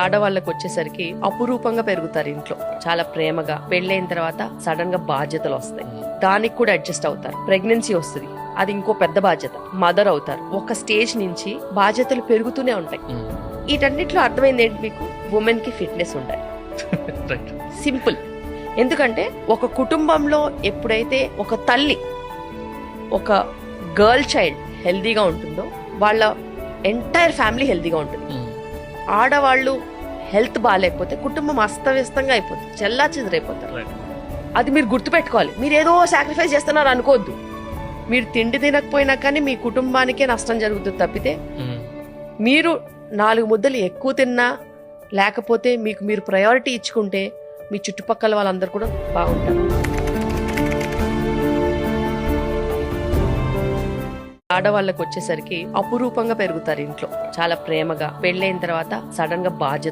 ఆడవాళ్ళకి వచ్చేసరికి అపురూపంగా పెరుగుతారు ఇంట్లో. చాలా ప్రేమగా పెళ్ళైన తర్వాత సడన్గా బాధ్యతలు వస్తాయి. దానికి కూడా అడ్జస్ట్ అవుతారు. ప్రెగ్నెన్సీ వస్తుంది. అది ఇంకో పెద్ద బాధ్యత. మదర్ అవుతారు. ఒక స్టేజ్ నుంచి బాధ్యతలు పెరుగుతూనే ఉంటాయి. వీటన్నిటిలో అర్థమైంది ఏంటి మీకు? ఉమెన్కి ఫిట్నెస్ ఉండాలి. సింపుల్. ఎందుకంటే ఒక కుటుంబంలో ఎప్పుడైతే ఒక తల్లి ఒక గర్ల్ చైల్డ్ హెల్దీగా ఉంటుందో వాళ్ళ ఎంటైర్ ఫ్యామిలీ హెల్దీగా ఉంటుంది. ఆడవాళ్ళు హెల్త్ బాగాలేకపోతే కుటుంబం అస్తవ్యస్తంగా అయిపోతుంది చెల్లా చెదిరైపోతారు అది మీరు గుర్తుపెట్టుకోవాలి. మీరు ఏదో సాక్రిఫైస్ చేస్తున్నారు అనుకోవద్దు. మీరు తిండి తినకపోయినా కానీ మీ కుటుంబానికే నష్టం జరుగుతుంది తప్పితే మీరు నాలుగు ముద్దలు ఎక్కువ తిన్నా లేకపోతే మీకు మీరు ప్రయారిటీ ఇచ్చుకుంటే మీ చుట్టుపక్కల వాళ్ళందరూ కూడా బాగుంటారు. ఆడవాళ్ళకి వచ్చేసరికి అపురూపంగా పెరుగుతారు ఇంట్లో. చాలా ప్రేమగా పెళ్ళైన తర్వాత సడన్గా బాధ్యత